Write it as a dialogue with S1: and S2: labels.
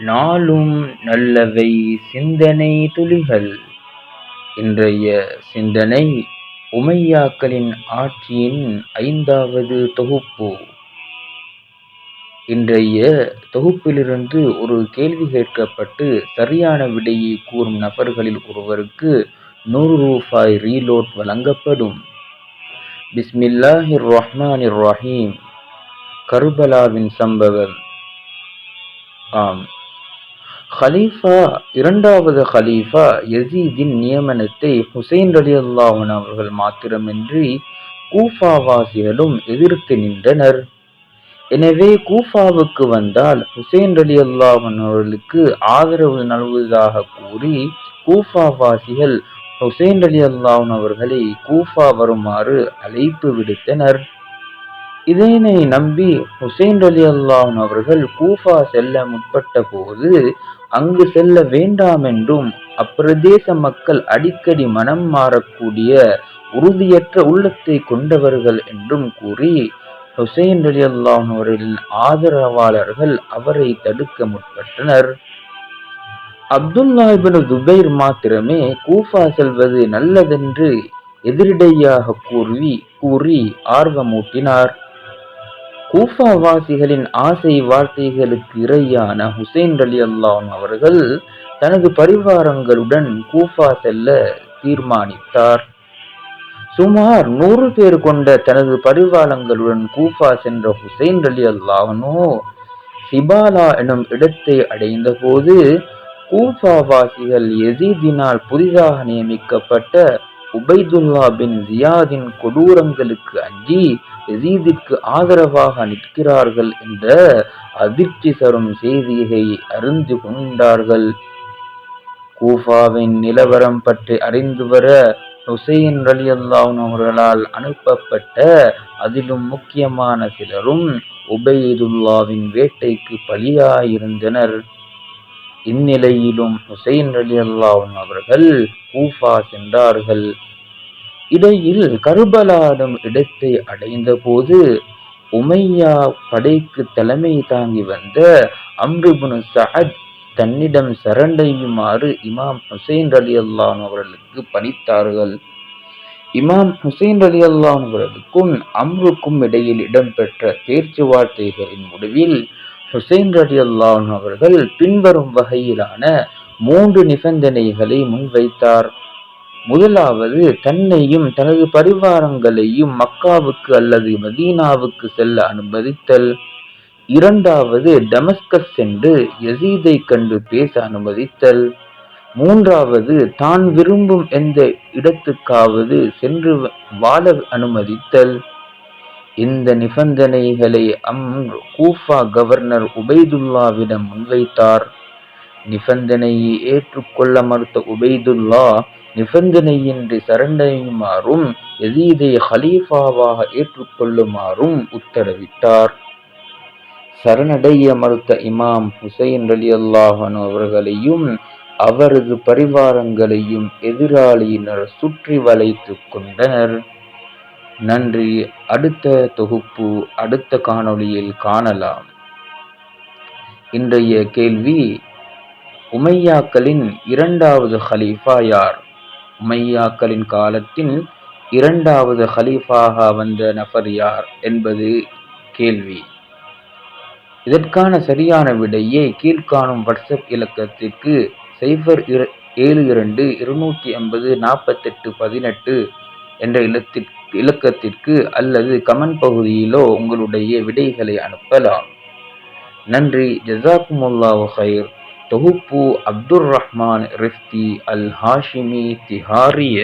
S1: நாளும் நல்லவை சிந்தனை துளிகள். இன்றைய சிந்தனை உமையாக்களின் ஆட்சியின் ஐந்தாவது தொகுப்பு. இன்றைய தொகுப்பிலிருந்து ஒரு கேள்வி கேட்கப்பட்டு சரியான விடையை கூறும் நபர்களில் ஒருவருக்கு நூறு ரூபாய் ரீலோட் வழங்கப்படும். பிஸ்மில்லாஹிர் ரஹ்மானிர் ரஹீம் கருபலாவின் சம்பவம். ஆம். ஹலீஃபா இரண்டாவது ஹலீஃபா யசீதின் நியமனத்தை ஹுசைன் அலி அல்லாஹன் அவர்கள் மாத்திரமின்றி கூஃபாவாசிகளும் எதிர்த்து நின்றனர். எனவே கூஃபாவுக்கு வந்தால் ஹுசைன் அலி அல்லாஹன் அவர்களுக்கு ஆதரவு நல்வதாக கூறி கூஃபாவாசிகள் ஹுசைன் அலி அல்லாஹன் அவர்களை கூஃபா வருமாறு அழைப்பு விடுத்தனர். இதனை நம்பி ஹுசைன் அலி அல்லான் அவர்கள் கூஃபா செல்ல முற்பட்ட போது அங்கு செல்ல வேண்டாம் என்றும் அப்பிரதேச மக்கள் அடிக்கடி மனம் மாறக்கூடிய உறுதியற்ற உள்ளத்தை கொண்டவர்கள் என்றும் கூறி ஹுசைன் அலி அல்லான் அவர்களின் ஆதரவாளர்கள் அவரை தடுக்க முற்பட்டனர். அப்துல்லா துபைர் மாத்திரமே கூஃபா செல்வது நல்லதென்று எதிரிடையாக கூறி கூறி ஆர்வமூட்டினார். கூஃபாவாசிகளின் ஆசை வார்த்தைகளுக்கு இரையான ஹுசைன் அலி அல்லாம் அவர்கள் தனது பரிவாரங்களுடன் கூஃபா செல்ல தீர்மானித்தார். சுமார் நூறு பேர் கொண்ட தனது பரிவாரங்களுடன் கூஃபா சென்ற ஹுசைன் அலி அல்லாஹனோ சிபாலா எனும் இடத்தை அடைந்த போது கூஃபாவாசிகள் எசீதினால் புதிதாக நியமிக்கப்பட்ட உபைதுல்லா பின் ஜியாதின் கொடூரங்களுக்கு அஞ்சி எசீதிற்கு ஆதரவாக நிற்கிறார்கள் என்ற அதிர்ச்சி தரும் செய்தியை அறிந்து கொண்டார்கள். கூஃபாவின் நிலவரம் பற்றி அறிந்து வர ஹுசைன் அலி அல்லாஹன் அவர்களால் அனுப்பப்பட்ட அதிலும் முக்கியமான சிலரும் உபயதுல்லாவின் வேட்டைக்கு பலியாயிருந்தனர். இந்நிலையிலும் ஹுசைன் அலி அல்லாஹன் அவர்கள் கூஃபா சென்றார்கள். இடையில் கருபலாடும் இடத்தை அடைந்த போது உமையா படைக்கு தலைமை தாங்கி வந்த அம்ருபுனு சஹத் தன்னிடம் சரண்டையுமாறு இமாம் ஹுசைன் அலி அல்லான் அவர்களுக்கு பணித்தார்கள். இமாம் ஹுசைன் அலி அல்லான் அவர்களுக்கும் அம்ருக்கும் இடையில் இடம்பெற்ற பேச்சுவார்த்தைகளின் முடிவில் ஹுசைன் அலி அல்லான் அவர்கள் பின்வரும் வகையிலான மூன்று நிபந்தனைகளை முன்வைத்தார். முதலாவது தன்னையும் தனது பரிவாரங்களையும் மக்காவுக்கு அல்லது மதீனாவுக்கு செல்ல அனுமதித்தல். இரண்டாவது டமஸ்கஸ் சென்று யசீதை கண்டு பேச அனுமதித்தல். மூன்றாவது தான் விரும்பும் எந்த இடத்துக்காவது சென்று வாழ அனுமதித்தல். இந்த நிபந்தனைகளை அம் கூஃபா கவர்னர் உபைதுல்லாவிடம் முன்வைத்தார். நிபந்தனையை ஏற்றுக்கொள்ள மறுத்த உபைதுல்லா நிபந்தனையின்றி சரண்டையுமாறும் எசீதை ஹலீஃபாவாக ஏற்றுக்கொள்ளுமாறும் உத்தரவிட்டார். சரணடைய மறுத்த இமாம் ஹுசைன் அலி அல்லாஹன் அவர்களையும் அவரது பரிவாரங்களையும் எதிராளியினர் சுற்றி வளைத்து கொண்டனர். நன்றி. அடுத்த தொகுப்பு அடுத்த காணொளியில் காணலாம். இன்றைய கேள்வி உமையாக்களின் இரண்டாவது ஹலீஃபா யார்? உமையாக்களின் காலத்தில் இரண்டாவது ஹலீஃபாக வந்த நபர் யார் என்பது கேள்வி. இதற்கான சரியான விடையை கீழ்காணும் வாட்ஸ்அப் இலக்கத்திற்கு சைபர் ஏழு இரண்டு இருநூற்றி ஐம்பது நாற்பத்தெட்டு பதினெட்டு என்ற இலத்திற்கு இலக்கத்திற்கு அல்லது கமெண்ட் பகுதியிலோ உங்களுடைய விடைகளை அனுப்பலாம். நன்றி. ஜசாக்குமுல்லா ஹைர் தொகுப்பு அப்துர் ரஹ்மான் ரிஃப்தி அல் ஹாஷிமி திஹாரிய